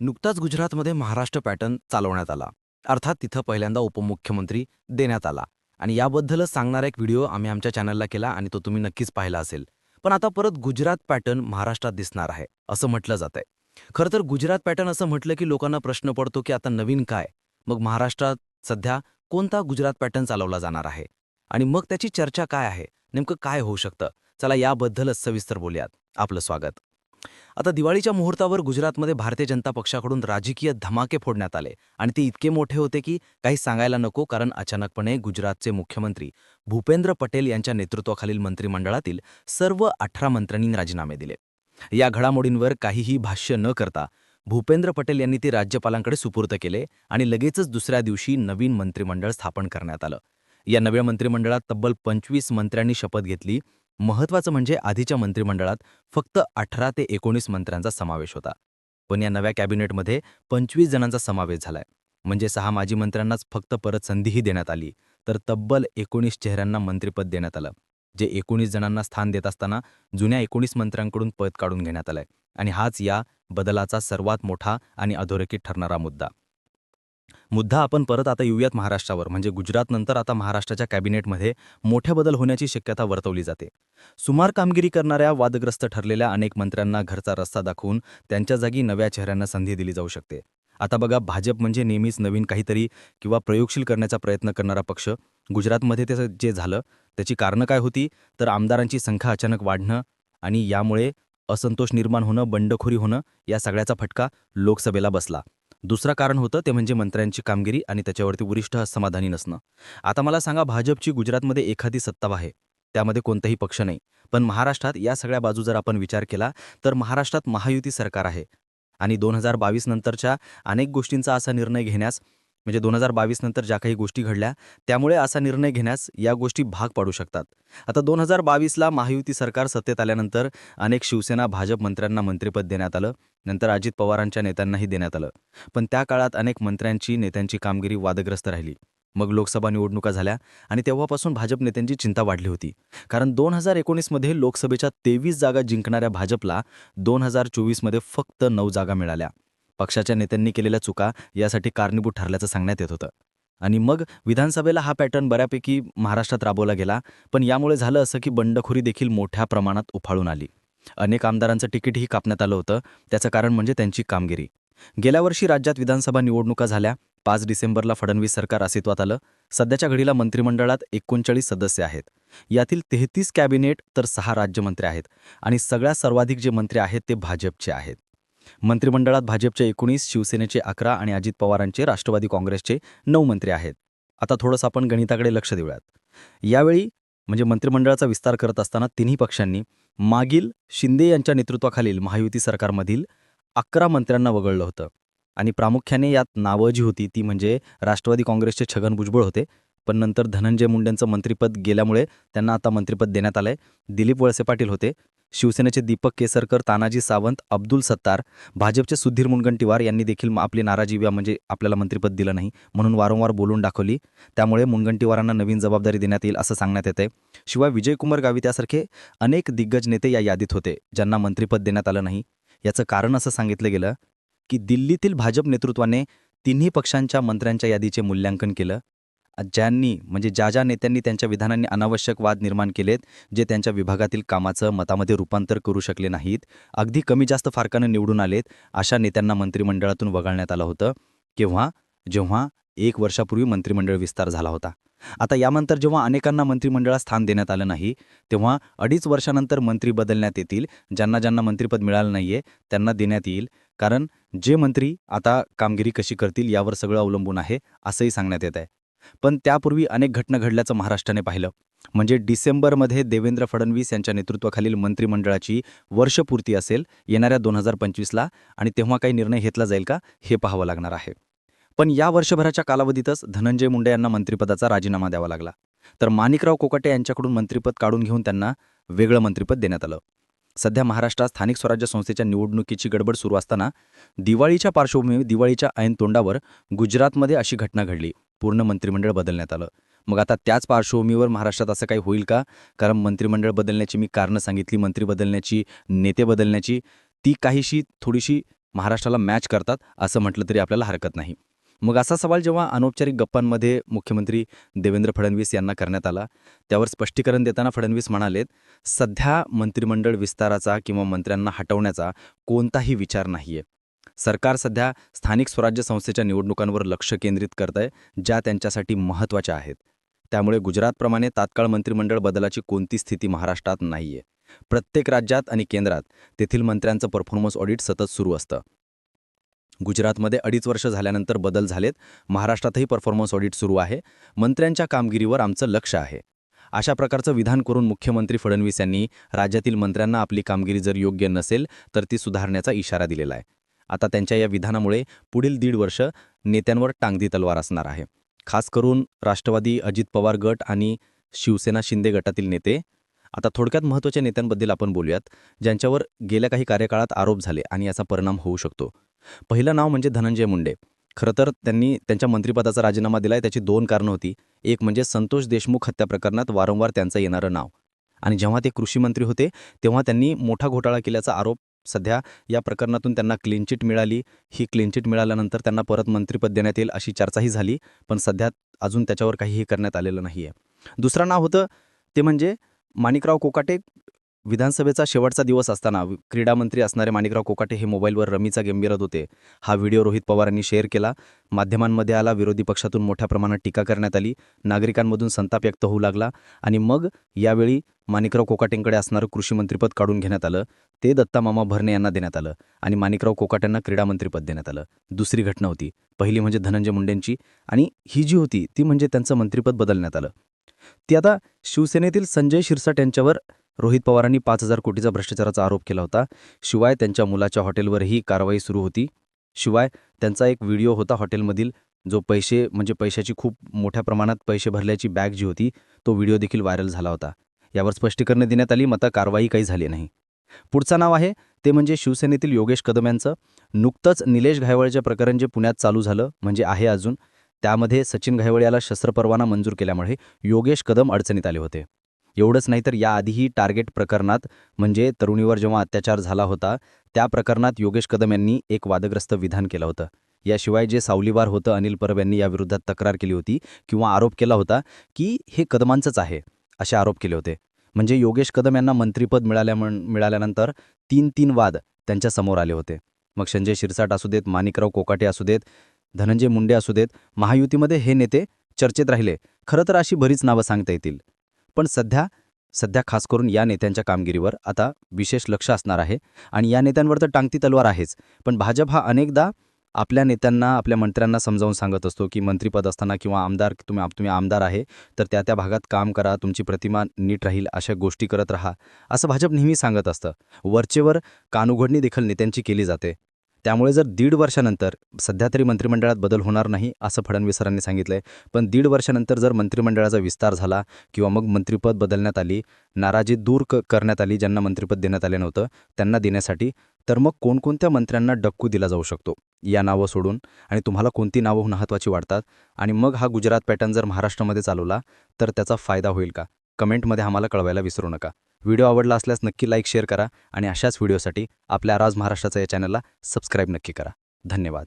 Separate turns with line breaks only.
नुकताच गुजरातमध्ये महाराष्ट्र पॅटर्न चालवण्यात आला. अर्थात तिथं पहिल्यांदा उपमुख्यमंत्री देण्यात आला. आणि याबद्दलच सांगणारा एक व्हिडिओ आम्ही आमच्या चॅनलला केला आणि तो तुम्ही नक्कीच पाहिला असेल. पण आता परत गुजरात पॅटर्न महाराष्ट्रात दिसणार आहे असं म्हटलं जात आहे खरं तर गुजरात पॅटर्न असं म्हटलं की लोकांना प्रश्न पडतो की आता नवीन काय? मग महाराष्ट्रात सध्या कोणता गुजरात पॅटर्न चालवला जाणार आहे? आणि मग त्याची चर्चा काय आहे? नेमकं काय होऊ शकतं? चला याबद्दलच सविस्तर बोलूयात. आपलं स्वागत. आता दिवाळीच्या मुहूर्तावर गुजरातमध्ये भारतीय जनता पक्षाकडून राजकीय धमाके फोडण्यात आले आणि ते इतके मोठे होते की काही सांगायला नको कारण अचानकपणे गुजरातचे मुख्यमंत्री भूपेंद्र पटेल यांच्या नेतृत्वाखालील मंत्रिमंडळातील सर्व अठरा मंत्र्यांनी राजीनामे दिले. या घडामोडींवर काहीही भाष्य न करता भूपेंद्र पटेल यांनी ते राज्यपालांकडे सुपूर्त केले आणि लगेचच दुसऱ्या दिवशी नवीन मंत्रिमंडळ स्थापन करण्यात आलं. या नव्या मंत्रिमंडळात तब्बल पंचवीस मंत्र्यांनी शपथ घेतली महत्वाचं म्हणजे आधीच्या मंत्रिमंडळात फक्त अठरा ते एकोणीस मंत्र्यांचा समावेश होता. पण या नव्या कॅबिनेटमध्ये पंचवीस जणांचा समावेश झालाय. म्हणजे सहा माजी मंत्र्यांनाच फक्त परत संधीही देण्यात आली. तर तब्बल एकोणीस चेहऱ्यांना मंत्रिपद देण्यात आलं. जे एकोणीस जणांना स्थान देत असताना जुन्या एकोणीस मंत्र्यांकडून पद काढून घेण्यात आलंय. आणि हाच या बदलाचा सर्वात मोठा आणि अधोरेखित ठरणारा मुद्दा. मुद्दा आपण परत आता येऊयात महाराष्ट्रावर. म्हणजे गुजरातनंतर आता महाराष्ट्राच्या कॅबिनेटमध्ये मोठे बदल होण्याची शक्यता वर्तवली जाते. सुमार कामगिरी करणाऱ्या वादग्रस्त ठरलेल्या अनेक मंत्र्यांना घरचा रस्ता दाखवून त्यांच्या जागी नव्या चेहऱ्यांना संधी दिली जाऊ शकते. आता बघा भाजप म्हणजे नेहमीच नवीन काहीतरी किंवा प्रयोगशील करण्याचा प्रयत्न करणारा पक्ष. गुजरातमध्ये ते जे झालं त्याची कारणं काय होती? तर आमदारांची संख्या अचानक वाढणं आणि यामुळे असंतोष निर्माण होणं बंडखोरी होणं या सगळ्याचा फटका लोकसभेला बसला. दुसरं कारण होतं ते म्हणजे मंत्र्यांची कामगिरी आणि त्याच्यावरती वरिष्ठ समाधानी नसणं. आता मला सांगा भाजपची गुजरातमध्ये एखादी सत्ता आहे त्यामध्ये कोणताही पक्ष नाही पण महाराष्ट्रात या सगळ्या बाजू जर आपण विचार केला तर महाराष्ट्रात महायुती सरकार आहे. आणि दोन हजार बावीस नंतरच्या अनेक गोष्टींचा असा निर्णय घेण्यास म्हणजे दोन हजार बावीस नंतर ज्या काही गोष्टी घडल्या त्यामुळे असा निर्णय घेण्यास या गोष्टी भाग पाडू शकतात. आता दोन हजार बावीसला महायुती सरकार सत्तेत आल्यानंतर अनेक शिवसेना भाजप मंत्र्यांना मंत्रिपद देण्यात आलं. नंतर अजित पवारांच्या नेत्यांनाही देण्यात आलं. पण त्या काळात अनेक मंत्र्यांची नेत्यांची कामगिरी वादग्रस्त राहिली. मग लोकसभा निवडणुका झाल्या आणि तेव्हापासून भाजप नेत्यांची चिंता वाढली होती. कारण दोन हजार एकोणीसमध्ये लोकसभेच्या तेवीस जागा जिंकणाऱ्या भाजपला दोन हजार चोवीसमध्ये फक्त नऊ जागा मिळाल्या. पक्षाच्या नेत्यांनी केलेल्या चुका यासाठी कारणीभूत ठरल्याचं सांगण्यात येत होतं. आणि मग विधानसभेला हा पॅटर्न बऱ्यापैकी महाराष्ट्रात राबवला गेला पण यामुळे झालं असं की बंडखोरी देखील मोठ्या प्रमाणात उफाळून आली. अनेक आमदारांचं तिकीटही कापण्यात आलं होतं त्याचं कारण म्हणजे त्यांची कामगिरी. गेल्या वर्षी राज्यात विधानसभा निवडणुका झाल्या पाच डिसेंबरला फडणवीस सरकार अस्तित्वात आलं सध्याच्या घडीला मंत्रिमंडळात एकोणचाळीस सदस्य आहेत. यातील तेहतीस कॅबिनेट तर सहा राज्यमंत्री आहेत आणि सगळ्यात सर्वाधिक जे मंत्री आहेत ते भाजपचे आहेत. मंत्रिमंडळात भाजपचे एकोणीस शिवसेनेचे अकरा आणि अजित पवारांचे राष्ट्रवादी काँग्रेसचे नऊ मंत्री आहेत. आता थोडंसं आपण गणिताकडे लक्ष देऊयात. यावेळी म्हणजे मंत्रिमंडळाचा विस्तार करत असताना तिन्ही पक्षांनी मागील शिंदे यांच्या नेतृत्वाखालील महायुती सरकारमधील अकरा मंत्र्यांना वगळलं होतं. आणि प्रामुख्याने यात नावं जी होती ती म्हणजे राष्ट्रवादी काँग्रेसचे छगन भुजबळ होते. पण नंतर धनंजय मुंडेंचं मंत्रिपद गेल्यामुळे त्यांना आता मंत्रिपद देण्यात आलंय. दिलीप वळसे पाटील होते. शिवसेनेचे दीपक केसरकर तानाजी सावंत अब्दुल सत्तार भाजपचे सुधीर मुनगंटीवार यांनी देखील आपली नाराजी व्या म्हणजे आपल्याला मंत्रिपद दिलं नाही म्हणून वारंवार बोलून दाखवली. त्यामुळे मुनगंटीवारांना नवीन जबाबदारी देण्यात येईल असं सांगण्यात येते शिवाय विजयकुमार गावित्यासारखे अनेक दिग्गज नेते या यादीत होते ज्यांना मंत्रिपद देण्यात आलं नाही. याचं कारण असं सांगितलं गेलं की दिल्लीतील भाजप नेतृत्वाने तिन्ही पक्षांच्या मंत्र्यांच्या यादीचे मूल्यांकन केलं. ज्यांनी म्हणजे ज्या ज्या नेत्यांनी त्यांच्या विधानांनी अनावश्यक वाद निर्माण केलेत जे त्यांच्या विभागातील कामाचं मतामध्ये रूपांतर करू शकले नाहीत अगदी कमी जास्त फारकानं निवडून आलेत अशा नेत्यांना मंत्रिमंडळातून वगळण्यात आलं होतं. केव्हा? जेव्हा एक वर्षापूर्वी मंत्रिमंडळ विस्तार झाला होता. आता यानंतर जेव्हा अनेकांना मंत्रिमंडळात स्थान देण्यात आलं नाही तेव्हा अडीच वर्षानंतर मंत्री बदलण्यात येतील ज्यांना ज्यांना मंत्रिपद मिळालं नाहीये त्यांना देण्यात येईल. कारण जे मंत्री आता कामगिरी कशी करतील यावर सगळं अवलंबून आहे असंही सांगण्यात येत आहे पण त्यापूर्वी अनेक घटना घडल्याचं महाराष्ट्राने पाहिलं. म्हणजे डिसेंबरमध्ये देवेंद्र फडणवीस यांच्या नेतृत्वाखालील मंत्रिमंडळाची वर्षपूर्ती असेल येणाऱ्या दोन हजार पंचवीसला आणि तेव्हा काही निर्णय घेतला जाईल का हे पाहावं लागणार आहे. पण या वर्षभराच्या कालावधीतच धनंजय मुंडे यांना मंत्रिपदाचा राजीनामा द्यावा लागला. तर माणिकराव कोकाटे यांच्याकडून मंत्रिपद काढून घेऊन त्यांना वेगळं मंत्रिपद देण्यात आलं. सध्या महाराष्ट्रात स्थानिक स्वराज्य संस्थेच्या निवडणुकीची गडबड सुरू असताना दिवाळीच्या पार्श्वभूमीवर दिवाळीच्या ऐन तोंडावर गुजरातमध्ये अशी घटना घडली. पूर्ण मंत्रिमंडळ बदलण्यात आलं. मग आता त्याच पार्श्वभूमीवर महाराष्ट्रात असं काही होईल का? कारण मंत्रिमंडळ बदलण्याची मी कारणं सांगितली मंत्री बदलण्याची नेते बदलण्याची ती काहीशी थोडीशी महाराष्ट्राला मॅच करतात असं म्हटलं तरी आपल्याला हरकत नाही. मग असा सवाल जेव्हा अनौपचारिक गप्पांमध्ये मुख्यमंत्री देवेंद्र फडणवीस यांना करण्यात आला त्यावर स्पष्टीकरण देताना फडणवीस म्हणालेत सध्या मंत्रिमंडळ विस्ताराचा किंवा मंत्र्यांना हटवण्याचा कोणताही विचार नाहीये. सरकार सध्या स्थानिक स्वराज्य संस्थेच्या निवडणुकांवर लक्ष केंद्रित करत आहे ज्या त्यांच्यासाठी महत्त्वाच्या आहेत. त्यामुळे गुजरातप्रमाणे तात्काळ मंत्रिमंडळ बदलाची कोणती स्थिती महाराष्ट्रात नाहीये. प्रत्येक राज्यात आणि केंद्रात तेथील मंत्र्यांचं परफॉर्मन्स ऑडिट सतत सुरू असतं. गुजरातमध्ये अडीच वर्ष झाल्यानंतर बदल झालेत महाराष्ट्रातही परफॉर्मन्स ऑडिट सुरू आहे मंत्र्यांच्या कामगिरीवर आमचं लक्ष आहे. अशा प्रकारचं विधान करून मुख्यमंत्री फडणवीस यांनी राज्यातील मंत्र्यांना आपली कामगिरी जर योग्य नसेल तर ती सुधारण्याचा इशारा दिलेला आहे. आता त्यांच्या या विधानामुळे पुढील दीड वर्ष नेत्यांवर टांगदी तलवार असणार आहे. खास करून राष्ट्रवादी अजित पवार गट आणि शिवसेना शिंदे गटातील नेते. आता थोडक्यात महत्त्वाच्या नेत्यांबद्दल आपण बोलूयात ज्यांच्यावर गेल्या काही कार्यकाळात आरोप झाले आणि याचा परिणाम होऊ शकतो. पहिलं नाव म्हणजे धनंजय मुंडे. खरं तर त्यांनी त्यांच्या मंत्रिपदाचा राजीनामा दिलाय त्याची दोन कारणं होती. एक म्हणजे संतोष देशमुख हत्या प्रकरणात वारंवार त्यांचं येणारं नाव. आणि जेव्हा ते कृषी मंत्री होते तेव्हा त्यांनी मोठा घोटाळा केल्याचा आरोप सध्या या प्रकरणातून त्यांना क्लीन चिट मिळाली. ही क्लीन चिट मिळाल्यानंतर त्यांना परत मंत्रिपद देण्यात येईल अशी चर्चाही झाली पण सध्या अजून त्याच्यावर काहीही करण्यात आलेलं नाही आहे दुसरं नाव होतं ते म्हणजे माणिकराव कोकाटे विधानसभेचा शेवटचा दिवस असताना क्रीडामंत्री क्रीडा मंत्री असणारे माणिकराव कोकाटे हे मोबाईलवर रमीचा गेम मिरत होते. हा व्हिडिओ रोहित पवार यांनी शेअर केला. माध्यमांमध्ये आला. विरोधी पक्षातून मोठ्या प्रमाणात टीका करण्यात आली. नागरिकांमधून संताप व्यक्त होऊ लागला. आणि मग यावेळी माणिकराव कोकाटेंकडे असणारं कृषीमंत्रीपद काढून घेण्यात आलं. ते दत्तामामा भरणे यांना देण्यात आलं. आणि माणिकराव कोकाट्यांना क्रीडामंत्रीपद देण्यात आलं. दुसरी घटना होती. पहिली म्हणजे धनंजय मुंडेंची. आणि ही जी होती ती म्हणजे त्यांचं मंत्रिपद बदलण्यात आलं. ती आता शिवसेनेतील संजय शिरसाट यांच्यावर रोहित पवारांनी पाच हजार कोटीचा भ्रष्टाचाराचा आरोप केला होता. शिवाय त्यांच्या मुलाच्या हॉटेलवरही कारवाई सुरू होती. शिवाय त्यांचा एक व्हिडिओ होता हॉटेलमधील जो पैसे म्हणजे पैशाची खूप मोठ्या प्रमाणात पैसे भरल्याची बॅग जी होती तो व्हिडिओ देखील व्हायरल झाला होता. यावर स्पष्टीकरण देण्यात आली मात्र कारवाई काही झाली नाही. पुढचं नाव आहे ते म्हणजे शिवसेनेतील योगेश कदम यांचं. नुकतंच निलेश घायवळच्या प्रकरण जे पुण्यात चालू झालं म्हणजे आहे अजून त्यामध्ये सचिन घायवळ याला शस्त्रपरवाना मंजूर केल्यामुळे योगेश कदम अडचणीत आले होते. एवढंच नाही तर याआधीही टार्गेट प्रकरणात म्हणजे तरुणीवर जेव्हा अत्याचार झाला होता त्या प्रकरणात योगेश कदम यांनी एक वादग्रस्त विधान केलं होतं. याशिवाय जे सावलीवार होतं अनिल परब यांनी याविरोधात तक्रार केली होती किंवा आरोप केला होता की हे कदमांचंच आहे असे आरोप केले होते. म्हणजे योगेश कदम यांना मंत्रिपद मिळाल्या मिळाल्यानंतर तीन तीन वाद त्यांच्यासमोर आले होते. मग संजय शिरसाट असू देत माणिकराव कोकाटे असू देत धनंजय मुंडे असू देत महायुतीमध्ये हे नेते चर्चेत राहिले. खरं तर अशी बरीच नावं सांगता येतील. पण सध्या सध्या खास करून या नेत्यांच्या कामगिरीवर आता विशेष लक्ष असणार आहे आणि या नेत्यांवर तर टांगती तलवार आहेच. पण भाजप हा अनेकदा आपल्या नेत्यांना आपल्या मंत्र्यांना समजावून सांगत असतो की मंत्रीपद असताना किंवा आमदार तुम्ही तुम्ही आमदार आहे तर त्या त्या भागात काम करा तुमची प्रतिमा नीट राहील अशा गोष्टी करत राहा असं भाजप नेहमी सांगत असतं. वरचेवर कानुघडणी देखील नेत्यांची केली जाते. त्यामुळे जर दीड वर्षानंतर सध्या तरी मंत्रिमंडळात बदल होणार नाही असं फडणवीस सरांनी सांगितलंय. पण दीड वर्षानंतर जर मंत्रिमंडळाचा विस्तार झाला किंवा मग मंत्रिपद बदलण्यात आली नाराजी दूर क करण्यात आली ज्यांना मंत्रिपद देण्यात आले नव्हतं त्यांना देण्यासाठी तर मग कोणकोणत्या मंत्र्यांना डक्कू दिला जाऊ शकतो? या नावं सोडून. आणि तुम्हाला कोणती नावं महत्त्वाची वाटतात? आणि मग हा गुजरात पॅटर्न जर महाराष्ट्रामध्ये चालवला तर त्याचा फायदा होईल का? कमेंटमध्ये आम्हाला कळवायला विसरू नका. व्हिडिओ आवडला असल्यास नक्की लाईक शेअर करा आणि अशाच व्हिडिओसाठी आपल्या राज महाराष्ट्राचा या चॅनलला सबस्क्राईब नक्की करा. धन्यवाद.